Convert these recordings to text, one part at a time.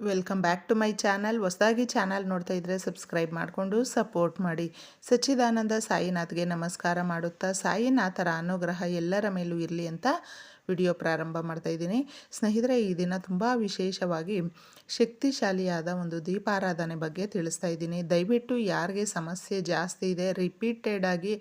Welcome back to my channel ಹೊಸದಾಗಿ channel ನೋಡ್ತಾ ಇದ್ದರೆ ಸಬ್ಸ್ಕ್ರೈಬ್ ಮಾಡಿಕೊಂಡು ಸಪೋರ್ಟ್ ಮಾಡಿ. ಸಚ್ಚಿದಾನಂದ ಸಾಯಿನಾಥ್ಗೆ ನಮಸ್ಕಾರ ಮಾಡುತ್ತಾ ಸಾಯಿನಾಥರ ಅನುಗ್ರಹ ಎಲ್ಲರ ಮೇಲೂ ಇರಲಿ ಅಂತ ವಿಡಿಯೋ ಪ್ರಾರಂಭ ಮಾಡ್ತಾ ಇದ್ದೀನಿ. ಸ್ನೇಹಿತರೆ, ಈ ದಿನ ತುಂಬ ವಿಶೇಷವಾಗಿ ಶಕ್ತಿಶಾಲಿಯಾದ ಒಂದು ದೀಪಾರಾಧನೆ ಬಗ್ಗೆ ತಿಳಿಸ್ತಾ ಇದ್ದೀನಿ. ದಯವಿಟ್ಟು ಯಾರಿಗೆ ಸಮಸ್ಯೆ ಜಾಸ್ತಿ ಇದೆ ರಿಪೀಟೆಡ್ ಆಗಿ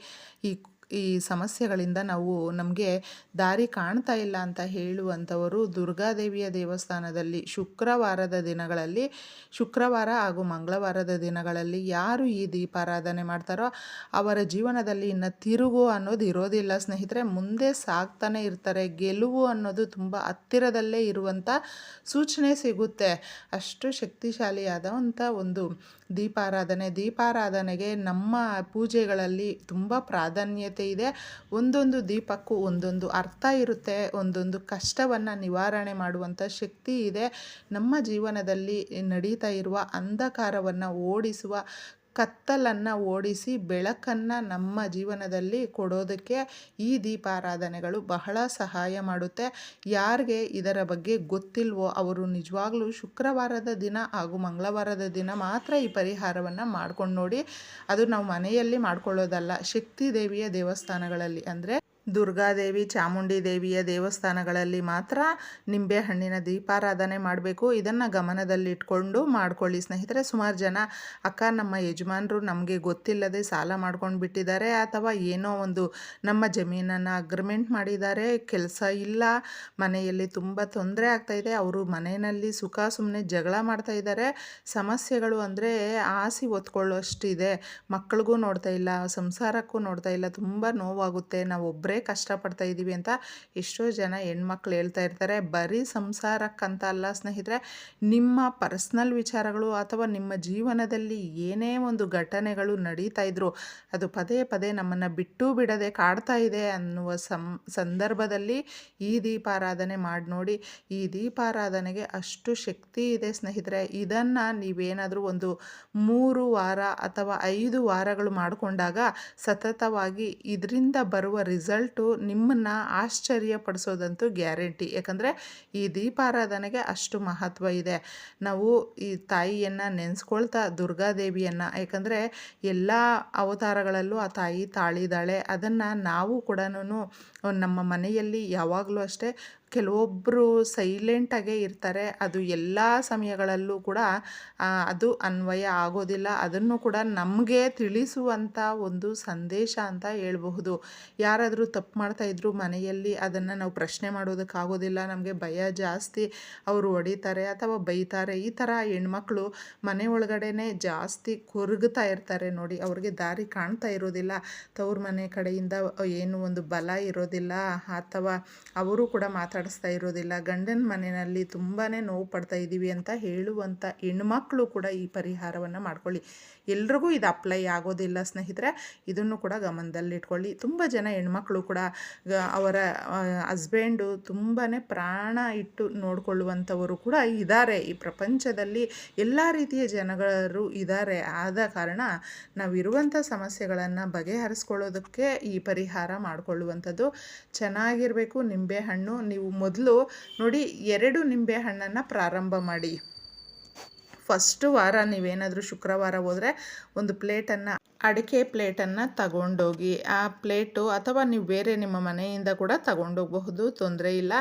ಈ ಈ ಸಮಸ್ಯೆಗಳಿಂದ ನಾವು ನಮಗೆ ದಾರಿ ಕಾಣ್ತಾ ಇಲ್ಲ ಅಂತ ಹೇಳುವಂಥವರು ದುರ್ಗಾದೇವಿಯ ದೇವಸ್ಥಾನದಲ್ಲಿ ಶುಕ್ರವಾರದ ದಿನಗಳಲ್ಲಿ, ಶುಕ್ರವಾರ ಹಾಗೂ ಮಂಗಳವಾರದ ದಿನಗಳಲ್ಲಿ ಯಾರು ಈ ದೀಪಾರಾಧನೆ ಮಾಡ್ತಾರೋ ಅವರ ಜೀವನದಲ್ಲಿ ಇನ್ನು ತಿರುಗು ಅನ್ನೋದು ಇರೋದಿಲ್ಲ. ಸ್ನೇಹಿತರೆ, ಮುಂದೆ ಸಾಗ್ತಾನೆ ಇರ್ತಾರೆ. ಗೆಲುವು ಅನ್ನೋದು ತುಂಬ ಹತ್ತಿರದಲ್ಲೇ ಇರುವಂಥ ಸೂಚನೆ ಸಿಗುತ್ತೆ. ಅಷ್ಟು ಶಕ್ತಿಶಾಲಿಯಾದಂಥ ಒಂದು ದೀಪಾರಾಧನೆ, ದೀಪಾರಾಧನೆಗೆ ನಮ್ಮ ಪೂಜೆಗಳಲ್ಲಿ ತುಂಬ ಪ್ರಾಧಾನ್ಯತೆ ಇದೆ. ಒಂದೊಂದು ದೀಪಕ್ಕೂ ಒಂದೊಂದು ಅರ್ಥ ಇರುತ್ತೆ, ಒಂದೊಂದು ಕಷ್ಟವನ್ನು ನಿವಾರಣೆ ಮಾಡುವಂಥ ಶಕ್ತಿ ಇದೆ. ನಮ್ಮ ಜೀವನದಲ್ಲಿ ನಡೀತಾ ಇರುವ ಅಂಧಕಾರವನ್ನು ಓಡಿಸುವ ಕತ್ತಲನ್ನು ಓಡಿಸಿ ಬೆಳಕನ್ನು ನಮ್ಮ ಜೀವನದಲ್ಲಿ ಕೊಡೋದಕ್ಕೆ ಈ ದೀಪಾರಾಧನೆಗಳು ಬಹಳ ಸಹಾಯ ಮಾಡುತ್ತೆ. ಯಾರಿಗೆ ಇದರ ಬಗ್ಗೆ ಗೊತ್ತಿಲ್ವೋ ಅವರು ನಿಜವಾಗ್ಲೂ ಶುಕ್ರವಾರದ ದಿನ ಹಾಗೂ ಮಂಗಳವಾರದ ದಿನ ಮಾತ್ರ ಈ ಪರಿಹಾರವನ್ನು ಮಾಡ್ಕೊಂಡು ನೋಡಿ. ಅದು ನಾವು ಮನೆಯಲ್ಲಿ ಮಾಡ್ಕೊಳ್ಳೋದಲ್ಲ, ಶಕ್ತಿ ದೇವಿಯ ದೇವಸ್ಥಾನಗಳಲ್ಲಿ. ಅಂದರೆ ದುರ್ಗಾದೇವಿ, ಚಾಮುಂಡಿ ದೇವಿಯ ದೇವಸ್ಥಾನಗಳಲ್ಲಿ ಮಾತ್ರ ನಿಂಬೆ ಹಣ್ಣಿನ ದೀಪಾರಾಧನೆ ಮಾಡಬೇಕು. ಇದನ್ನು ಗಮನದಲ್ಲಿಟ್ಕೊಂಡು ಮಾಡ್ಕೊಳ್ಳಿ. ಸ್ನೇಹಿತರೆ, ಸುಮಾರು ಜನ ಅಕ್ಕ, ನಮ್ಮ ಯಜಮಾನರು ನಮಗೆ ಗೊತ್ತಿಲ್ಲದೆ ಸಾಲ ಮಾಡ್ಕೊಂಡು ಬಿಟ್ಟಿದ್ದಾರೆ. ಅಥವಾ ಏನೋ ಒಂದು ನಮ್ಮ ಜಮೀನನ್ನು ಅಗ್ರಿಮೆಂಟ್ ಮಾಡಿದ್ದಾರೆ. ಕೆಲಸ ಇಲ್ಲ. ಮನೆಯಲ್ಲಿ ತುಂಬ ತೊಂದರೆ ಆಗ್ತಾಯಿದೆ ಅವರು ಮನೆಯಲ್ಲಿ ಸುಖ ಸುಮ್ಮನೆ ಜಗಳ ಮಾಡ್ತಾ ಇದ್ದಾರೆ. ಸಮಸ್ಯೆಗಳು ಅಂದರೆ ಆಸಿ ಒತ್ಕೊಳ್ಳೋಷ್ಟಿದೆ ಮಕ್ಕಳಿಗೂ ನೋಡ್ತಾ ಇಲ್ಲ, ಸಂಸಾರಕ್ಕೂ ನೋಡ್ತಾ ಇಲ್ಲ. ತುಂಬ ನೋವಾಗುತ್ತೆ. ನಾವು ಒಬ್ಬರೇ ಕಷ್ಟಪಡ್ತಾ ಇದ್ದೀವಿ ಅಂತ ಎಷ್ಟೋ ಜನ ಹೆಣ್ಮಕ್ಳು ಹೇಳ್ತಾ ಇರ್ತಾರೆ. ಬರೀ ಸಂಸಾರಕ್ಕಂತ ಅಲ್ಲ ಸ್ನೇಹಿತರೆ, ನಿಮ್ಮ ಪರ್ಸ್ನಲ್ ವಿಚಾರಗಳು ಅಥವಾ ನಿಮ್ಮ ಜೀವನದಲ್ಲಿ ಏನೇ ಒಂದು ಘಟನೆಗಳು ನಡೀತಾ ಇದ್ರು, ಅದು ಪದೇ ಪದೇ ನಮ್ಮನ್ನು ಬಿಟ್ಟು ಬಿಡದೆ ಕಾಡ್ತಾ ಇದೆ ಅನ್ನುವ ಸಂ, ಸಂದರ್ಭದಲ್ಲಿ ಈ ದೀಪಾರಾಧನೆ ಮಾಡಿ ನೋಡಿ, ಈ ದೀಪಾರಾಧನೆಗೆ ಅಷ್ಟು ಶಕ್ತಿ ಇದೆ ಸ್ನೇಹಿತರೆ. ಇದನ್ನು ನೀವೇನಾದರೂ ಒಂದು ಮೂರು ವಾರ ಅಥವಾ ಐದು ವಾರಗಳು ಮಾಡಿಕೊಂಡಾಗ ಸತತವಾಗಿ ಇದರಿಂದ ಬರುವ ರಿಸಲ್ಟು ನಿಮ್ಮನ್ನು ಆಶ್ಚರ್ಯಪಡಿಸೋದಂತೂ ಗ್ಯಾರಂಟಿ. ಯಾಕಂದರೆ ಈ ದೀಪಾರಾಧನೆಗೆ ಅಷ್ಟು ಮಹತ್ವ ಇದೆ. ನಾವು ಈ ತಾಯಿಯನ್ನು ನೆನೆಸ್ಕೊಳ್ತಾ ದುರ್ಗಾದೇವಿಯನ್ನು ಯಾಕಂದರೆ ಎಲ್ಲ ಅವತಾರಗಳಲ್ಲೂ ಆ ತಾಯಿ ತಾಳಿದಾಳೆ ಅದನ್ನು ನಾವು ಕೂಡ ನಮ್ಮ ಮನೆಯಲ್ಲಿ ಯಾವಾಗಲೂ ಅಷ್ಟೇ ಕೆಲವೊಬ್ಬರು ಸೈಲೆಂಟಾಗೇ ಇರ್ತಾರೆ. ಅದು ಎಲ್ಲ ಸಮಯಗಳಲ್ಲೂ ಕೂಡ ಅದು ಅನ್ವಯ ಆಗೋದಿಲ್ಲ. ಅದನ್ನು ಕೂಡ ನಮಗೆ ತಿಳಿಸುವಂಥ ಒಂದು ಸಂದೇಶ ಅಂತ ಹೇಳ್ಬಹುದು. ಯಾರಾದರೂ ತಪ್ಪು ಮಾಡ್ತಾಯಿದ್ರು ಮನೆಯಲ್ಲಿ, ಅದನ್ನು ನಾವು ಪ್ರಶ್ನೆ ಮಾಡೋದಕ್ಕಾಗೋದಿಲ್ಲ ನಮಗೆ ಭಯ ಜಾಸ್ತಿ. ಅವರು ಹೊಡಿತಾರೆ ಅಥವಾ ಬೈತಾರೆ. ಈ ಥರ ಹೆಣ್ಮಕ್ಳು ಮನೆ ಒಳಗಡೆನೇ ಜಾಸ್ತಿ ಕೊರಗ್ತಾ ಇರ್ತಾರೆ ನೋಡಿ. ಅವ್ರಿಗೆ ದಾರಿ ಕಾಣ್ತಾ ಇರೋದಿಲ್ಲ. ತವ್ರ ಮನೆ ಕಡೆಯಿಂದ ಏನು ಒಂದು ಬಲ ಇರೋದಿಲ್ಲ. ಅಥವಾ ಅವರು ಕೂಡ ಮಾತಾಡಿಸ್ತಾ ಇರೋದಿಲ್ಲ. ಗಂಡನ ಮನೆಯಲ್ಲಿ ತುಂಬಾ ನೋವು ಪಡ್ತಾ ಇದ್ದೀವಿ ಅಂತ ಹೇಳುವಂಥ ಹೆಣ್ಮಕ್ಳು ಕೂಡ ಈ ಪರಿಹಾರವನ್ನು ಮಾಡ್ಕೊಳ್ಳಿ. ಎಲ್ರಿಗೂ ಇದು ಅಪ್ಲೈ ಆಗೋದಿಲ್ಲ ಸ್ನೇಹಿತರೆ. ಇದನ್ನು ಕೂಡ ಗಮನದಲ್ಲಿಟ್ಕೊಳ್ಳಿ. ತುಂಬ ಜನ ಹೆಣ್ಮಕ್ಳು ಕೂಡ ಅವರ ಹಸ್ಬೆಂಡು ತುಂಬಾ ಪ್ರಾಣ ಇಟ್ಟು ನೋಡಿಕೊಳ್ಳುವಂಥವರು ಕೂಡ ಇದ್ದಾರೆ ಈ ಪ್ರಪಂಚದಲ್ಲಿ ಎಲ್ಲ ರೀತಿಯ ಜನಗಳು ಇದ್ದಾರೆ ಆದ ಕಾರಣ ನಾವಿರುವಂಥ ಸಮಸ್ಯೆಗಳನ್ನು ಬಗೆಹರಿಸ್ಕೊಳ್ಳೋದಕ್ಕೆ ಈ ಪರಿಹಾರ ಮಾಡಿಕೊಳ್ಳುವಂಥದ್ದು ಚೆನ್ನಾಗಿರಬೇಕು. ನಿಂಬೆಹಣ್ಣು ನೀವು ಮೊದಲು ನೋಡಿ ಎರಡು ನಿಂಬೆ ಹಣ್ಣನ್ನು ಪ್ರಾರಂಭ ಮಾಡಿ. ಫಸ್ಟ್ ವಾರ ನೀವೇನಾದರೂ ಶುಕ್ರವಾರ ಹೋದರೆ ಒಂದು ಪ್ಲೇಟನ್ನು ಅಡಿಕೆ ಪ್ಲೇಟನ್ನು ತಗೊಂಡೋಗಿ, ಆ ಪ್ಲೇಟು ಅಥವಾ ನೀವು ಬೇರೆ ನಿಮ್ಮ ಮನೆಯಿಂದ ಕೂಡ ತಗೊಂಡೋಗಬಹುದು, ತೊಂದರೆ ಇಲ್ಲ.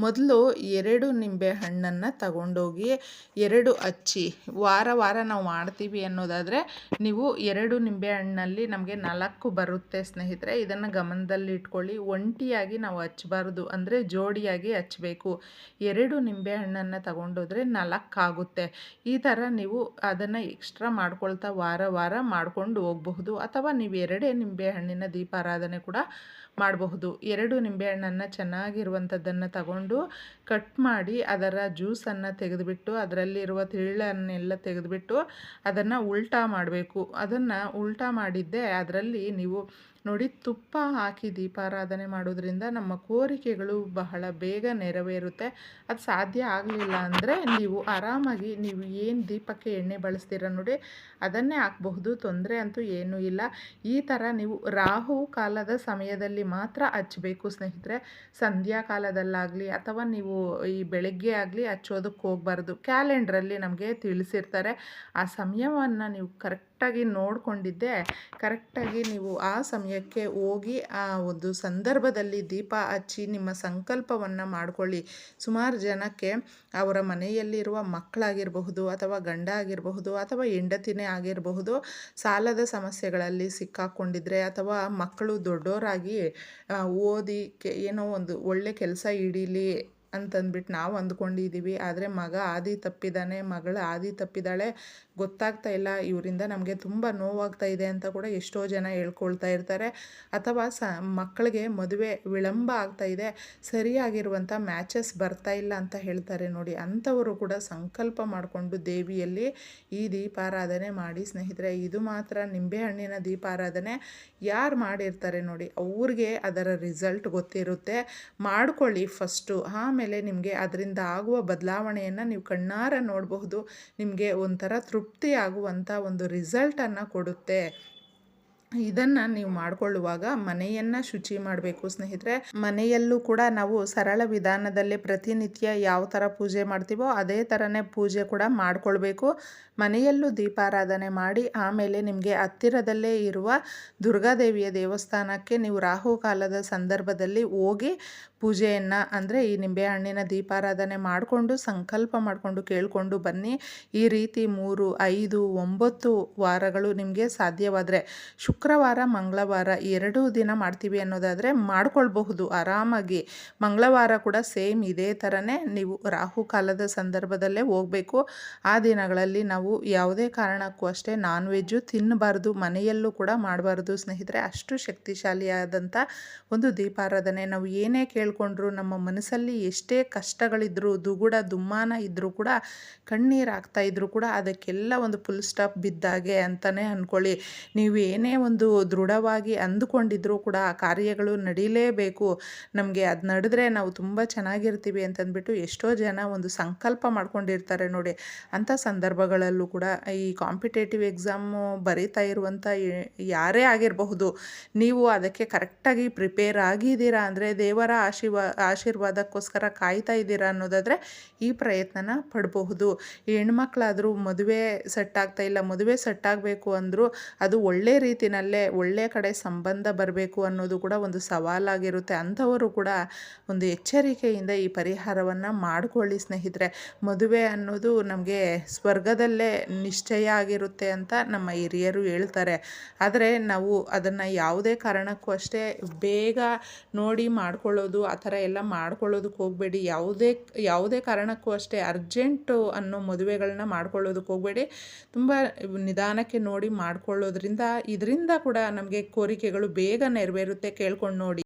ಮೊದಲು ಎರಡು ನಿಂಬೆ ಹಣ್ಣನ್ನು ತಗೊಂಡೋಗಿ, ಎರಡು ಅಚ್ಚಿ, ವಾರ ವಾರ ನಾವು ಮಾಡ್ತೀವಿ ಅನ್ನೋದಾದರೆ, ನೀವು ಎರಡು ನಿಂಬೆ ಹಣ್ಣಲ್ಲಿ ನಮಗೆ ನಾಲ್ಕು ಬರುತ್ತೆ ಸ್ನೇಹಿತರೆ. ಇದನ್ನು ಗಮನದಲ್ಲಿ ಇಟ್ಕೊಳ್ಳಿ. ಒಂಟಿಯಾಗಿ ನಾವು ಹಚ್ಚಬಾರ್ದು. ಅಂದರೆ ಜೋಡಿಯಾಗಿ ಹಚ್ಚಬೇಕು. ಎರಡು ನಿಂಬೆ ಹಣ್ಣನ್ನು ತಗೊಂಡೋದ್ರೆ ನಾಲ್ಕಾಗುತ್ತೆ. ಈ ಥರ ನೀವು ಅದನ್ನು ಎಕ್ಸ್ಟ್ರಾ ಮಾಡ್ಕೊಳ್ತಾ ವಾರ ವಾರ ಮಾಡ್ಕೊಂಡು ಹೋಗಬಹುದು ಅಥವಾ ನೀವು ಎರಡೇ ನಿಂಬೆಹಣ್ಣಿನ ದೀಪಾರಾಧನೆ ಕೂಡ ಮಾಡಬಹುದು. ಎರಡು ನಿಂಬೆಹಣ್ಣನ್ನು ಚೆನ್ನಾಗಿರುವಂಥದ್ದನ್ನು ತಗೊಂಡು ಕಟ್ ಮಾಡಿ ಅದರ ಜ್ಯೂಸನ್ನು ತೆಗೆದುಬಿಟ್ಟು ಅದರಲ್ಲಿರುವ ತಿಳ್ಳನ್ನೆಲ್ಲ ತೆಗೆದುಬಿಟ್ಟು ಅದನ್ನು ಉಲ್ಟಾ ಮಾಡಬೇಕು. ಅದನ್ನು ಉಲ್ಟಾ ಮಾಡಿದ್ದೆ ಅದರಲ್ಲಿ ನೀವು ನೋಡಿ ತುಪ್ಪ ಹಾಕಿ ದೀಪಾರಾಧನೆ ಮಾಡೋದ್ರಿಂದ ನಮ್ಮ ಕೋರಿಕೆಗಳು ಬಹಳ ಬೇಗ ನೆರವೇರುತ್ತೆ. ಅದು ಸಾಧ್ಯ ಆಗಲಿಲ್ಲ ಅಂದರೆ ನೀವು ಆರಾಮಾಗಿ ನೀವು ಏನು ದೀಪಕ್ಕೆ ಎಣ್ಣೆ ಬಳಸ್ತೀರ ನೋಡಿ, ಅದನ್ನೇ ಹಾಕಬಹುದು, ತೊಂದರೆ ಅಂತೂ ಏನೂ ಇಲ್ಲ. ಈ ಥರ ನೀವು ರಾಹು ಕಾಲದ ಸಮಯದಲ್ಲಿ ಮಾತ್ರ ಹಚ್ಚಬೇಕು ಸ್ನೇಹಿತರೆ. ಸಂಧ್ಯಾ ಕಾಲದಲ್ಲಾಗಲಿ ಅಥವಾ ನೀವು ಈ ಬೆಳಗ್ಗೆ ಆಗಲಿ ಹಚ್ಚೋದಕ್ಕೆ ಹೋಗಬಾರ್ದು. ಕ್ಯಾಲೆಂಡ್ರಲ್ಲಿ ನಮಗೆ ತಿಳಿಸಿರ್ತಾರೆ. ಆ ಸಮಯವನ್ನು ನೀವು ಕರೆಕ್ಟ್ ಕರೆಕ್ಟಾಗಿ ನೋಡಿಕೊಂಡಿದ್ದೆ. ಕರೆಕ್ಟಾಗಿ ನೀವು ಆ ಸಮಯಕ್ಕೆ ಹೋಗಿ ಆ ಒಂದು ಸಂದರ್ಭದಲ್ಲಿ ದೀಪ ಹಚ್ಚಿ ನಿಮ್ಮ ಸಂಕಲ್ಪವನ್ನು ಮಾಡಿಕೊಳ್ಳಿ. ಸುಮಾರು ಜನಕ್ಕೆ ಅವರ ಮನೆಯಲ್ಲಿರುವ ಮಕ್ಕಳಾಗಿರಬಹುದು ಅಥವಾ ಗಂಡ ಆಗಿರಬಹುದು ಅಥವಾ ಹೆಂಡತಿನೇ ಆಗಿರಬಹುದು ಸಾಲದ ಸಮಸ್ಯೆಗಳಲ್ಲಿ ಸಿಕ್ಕಾಕ್ಕೊಂಡಿದ್ರೆ ಅಥವಾ ಮಕ್ಕಳು ದೊಡ್ಡೋರಾಗಿ ಓದಿ ಏನೋ ಒಂದು ಒಳ್ಳೆ ಕೆಲಸ ಹಿಡೀಲಿ ಅಂತಂದ್ಬಿಟ್ಟು ನಾವು ಅಂದ್ಕೊಂಡಿದ್ದೀವಿ ಆದರೆ ಮಗ ಆದಿ ತಪ್ಪಿದ್ದಾನೆ ಮಗಳು ಆದಿ ತಪ್ಪಿದ್ದಾಳೆ ಗೊತ್ತಾಗ್ತಾ ಇಲ್ಲ. ಇವರಿಂದ ನಮಗೆ ತುಂಬ ನೋವಾಗ್ತಾ ಇದೆ ಅಂತ ಕೂಡ ಎಷ್ಟೋ ಜನ ಹೇಳ್ಕೊಳ್ತಾ ಇರ್ತಾರೆ. ಅಥವಾ ಸ ಮಕ್ಕಳಿಗೆ ಮದುವೆ ವಿಳಂಬ ಆಗ್ತಾ ಇದೆ. ಸರಿಯಾಗಿರುವಂಥ ಮ್ಯಾಚಸ್ ಬರ್ತಾ ಇಲ್ಲ ಅಂತ ಹೇಳ್ತಾರೆ ನೋಡಿ. ಅಂಥವರು ಕೂಡ ಸಂಕಲ್ಪ ಮಾಡಿಕೊಂಡು ದೇವಿಯಲ್ಲಿ ಈ ದೀಪಾರಾಧನೆ ಮಾಡಿ. ಸ್ನೇಹಿತರೆ, ಇದು ಮಾತ್ರ ನಿಂಬೆಹಣ್ಣಿನ ದೀಪಾರಾಧನೆ. ಯಾರು ಮಾಡಿರ್ತಾರೆ ನೋಡಿ, ಅವ್ರಿಗೆ ಅದರ ರಿಸಲ್ಟ್ ಗೊತ್ತಿರುತ್ತೆ. ಮಾಡ್ಕೊಳ್ಳಿ ಫಸ್ಟು. ಆಮೇಲೆ ನಿಮಗೆ ಅದರಿಂದ ಆಗುವ ಬದಲಾವಣೆಯನ್ನು ನೀವು ಕಣ್ಣಾರ ನೋಡಬಹುದು. ನಿಮಗೆ ಒಂಥರ ತೃಪ್ತಿ ಆಗುವಂಥ ಒಂದು ರಿಸಲ್ಟನ್ನು ಕೊಡುತ್ತೆ. ಇದನ್ನು ನೀವು ಮಾಡಿಕೊಳ್ಳುವಾಗ ಮನೆಯನ್ನು ಶುಚಿ ಮಾಡಬೇಕು ಸ್ನೇಹಿತರೆ. ಮನೆಯಲ್ಲೂ ಕೂಡ ನಾವು ಸರಳ ವಿಧಾನದಲ್ಲಿ ಪ್ರತಿನಿತ್ಯ ಯಾವ ಥರ ಪೂಜೆ ಮಾಡ್ತೀವೋ ಅದೇ ಥರನೇ ಪೂಜೆ ಕೂಡ ಮಾಡಿಕೊಳ್ಬೇಕು. ಮನೆಯಲ್ಲೂ ದೀಪಾರಾಧನೆ ಮಾಡಿ ಆಮೇಲೆ ನಿಮಗೆ ಹತ್ತಿರದಲ್ಲೇ ಇರುವ ದುರ್ಗಾದೇವಿಯ ದೇವಸ್ಥಾನಕ್ಕೆ ನೀವು ರಾಹು ಕಾಲದ ಸಂದರ್ಭದಲ್ಲಿ ಹೋಗಿ ಪೂಜೆಯನ್ನು ಅಂದರೆ ಈ ನಿಂಬೆಹಣ್ಣಿನ ದೀಪಾರಾಧನೆ ಮಾಡಿಕೊಂಡು ಸಂಕಲ್ಪ ಮಾಡಿಕೊಂಡು ಕೇಳಿಕೊಂಡು ಬನ್ನಿ. ಈ ರೀತಿ ಮೂರು, ಐದು, ಒಂಬತ್ತು ವಾರಗಳು ನಿಮಗೆ ಸಾಧ್ಯವಾದರೆ ಶುಕ್ರವಾರ, ಮಂಗಳವಾರ ಎರಡೂ ದಿನ ಮಾಡ್ತೀವಿ ಅನ್ನೋದಾದರೆ ಮಾಡ್ಕೊಳ್ಬಹುದು. ಆರಾಮಾಗಿ. ಮಂಗಳವಾರ ಕೂಡ ಸೇಮ್ ಇದೇ ಥರನೇ ನೀವು ರಾಹು ಕಾಲದ ಸಂದರ್ಭದಲ್ಲೇ ಹೋಗಬೇಕು. ಆ ದಿನಗಳಲ್ಲಿ ನಾವು ಯಾವುದೇ ಕಾರಣಕ್ಕೂ ಅಷ್ಟೇ ನಾನ್ ವೆಜ್ಜು ತಿನ್ನಬಾರ್ದು, ಮನೆಯಲ್ಲೂ ಕೂಡ ಮಾಡಬಾರ್ದು ಸ್ನೇಹಿತರೆ. ಅಷ್ಟು ಶಕ್ತಿಶಾಲಿಯಾದಂಥ ಒಂದು ದೀಪಾರಾಧನೆ. ನಾವು ಏನೇ ಕೇಳಿಕೊಂಡ್ರು ನಮ್ಮ ಮನಸ್ಸಲ್ಲಿ ಎಷ್ಟೇ ಕಷ್ಟಗಳಿದ್ದರೂ ದುಗುಡ, ದುಮ್ಮಾನ ಇದ್ದರೂ ಕೂಡ, ಕಣ್ಣೀರು ಆಗ್ತಾ ಇದ್ದರೂ ಕೂಡ ಅದಕ್ಕೆಲ್ಲ ಒಂದು ಫುಲ್ ಸ್ಟಾಪ್ ಬಿದ್ದಾಗೆ ಅಂತಲೇ ಅಂದ್ಕೊಳ್ಳಿ ನೀವು ಏನೇ ಒಂದು ದೃಢವಾಗಿ ಅಂದುಕೊಂಡಿದ್ರೂ ಕೂಡ ಆ ಕಾರ್ಯಗಳು ನಡೀಲೇಬೇಕು. ನಮಗೆ ಅದು ನಡೆದ್ರೆ ನಾವು ತುಂಬ ಚೆನ್ನಾಗಿರ್ತೀವಿ ಅಂತಂದ್ಬಿಟ್ಟು ಎಷ್ಟೋ ಜನ ಒಂದು ಸಂಕಲ್ಪ ಮಾಡ್ಕೊಂಡಿರ್ತಾರೆ ನೋಡಿ. ಅಂಥ ಸಂದರ್ಭಗಳಲ್ಲೂ ಕೂಡ ಈ ಕಾಂಪಿಟೇಟಿವ್ ಎಕ್ಸಾಮು ಬರೀತಾ ಇರುವಂಥ ಯಾರೇ ಆಗಿರಬಹುದು, ನೀವು ಅದಕ್ಕೆ ಕರೆಕ್ಟಾಗಿ ಪ್ರಿಪೇರ್ ಆಗಿದ್ದೀರಾ ಅಂದರೆ ದೇವರ ಆಶೀರ್ವಾ, ಆಶೀರ್ವಾದಕ್ಕೋಸ್ಕರ ಕಾಯ್ತಾ ಇದ್ದೀರಾ ಅನ್ನೋದಾದರೆ ಈ ಪ್ರಯತ್ನನ ಪಡಬಹುದು. ಹೆಣ್ಮಕ್ಳಾದರೂ ಮದುವೆ ಸೆಟ್ ಆಗ್ತಾ ಇಲ್ಲ, ಮದುವೆ ಸೆಟ್ ಆಗಬೇಕು ಅಂದರೂ ಅದು ಒಳ್ಳೆ ರೀತಿಯಲ್ಲೇ ಒಳ್ಳೆಯ ಕಡೆ ಸಂಬಂಧ ಬರಬೇಕು ಅನ್ನೋದು ಕೂಡ ಒಂದು ಸವಾಲಾಗಿರುತ್ತೆ. ಅಂಥವರು ಕೂಡ ಒಂದು ಎಚ್ಚರಿಕೆಯಿಂದ ಈ ಪರಿಹಾರವನ್ನು ಮಾಡಿಕೊಳ್ಳಿ ಸ್ನೇಹಿತರೆ. ಮದುವೆ ಅನ್ನೋದು ನಮಗೆ ಸ್ವರ್ಗದಲ್ಲೇ ನಿಶ್ಚಯ ಆಗಿರುತ್ತೆ ಅಂತ ನಮ್ಮ ಹಿರಿಯರು ಹೇಳ್ತಾರೆ. ಆದರೆ ನಾವು ಅದನ್ನು ಯಾವುದೇ ಕಾರಣಕ್ಕೂ ಅಷ್ಟೇ ಬೇಗ ನೋಡಿ ಮಾಡ್ಕೊಳ್ಳೋದು, ಆ ಥರ ಎಲ್ಲ ಮಾಡ್ಕೊಳ್ಳೋದಕ್ಕೆ ಹೋಗಬೇಡಿ. ಯಾವುದೇ ಯಾವುದೇ ಕಾರಣಕ್ಕೂ ಅಷ್ಟೇ ಅರ್ಜೆಂಟು ಅನ್ನೋ ಮದುವೆಗಳನ್ನ ಮಾಡ್ಕೊಳ್ಳೋದಕ್ಕೆ ಹೋಗಬೇಡಿ. ತುಂಬ ನಿಧಾನಕ್ಕೆ ನೋಡಿ ಮಾಡ್ಕೊಳ್ಳೋದ್ರಿಂದ ಇದರಿಂದ ಕೂಡ ನಮಗೆ ಕೋರಿಕೆಗಳು ಬೇಗ ನೆರವೇರುತ್ತೆ ಕೇಳ್ಕೊಂಡು ನೋಡಿ.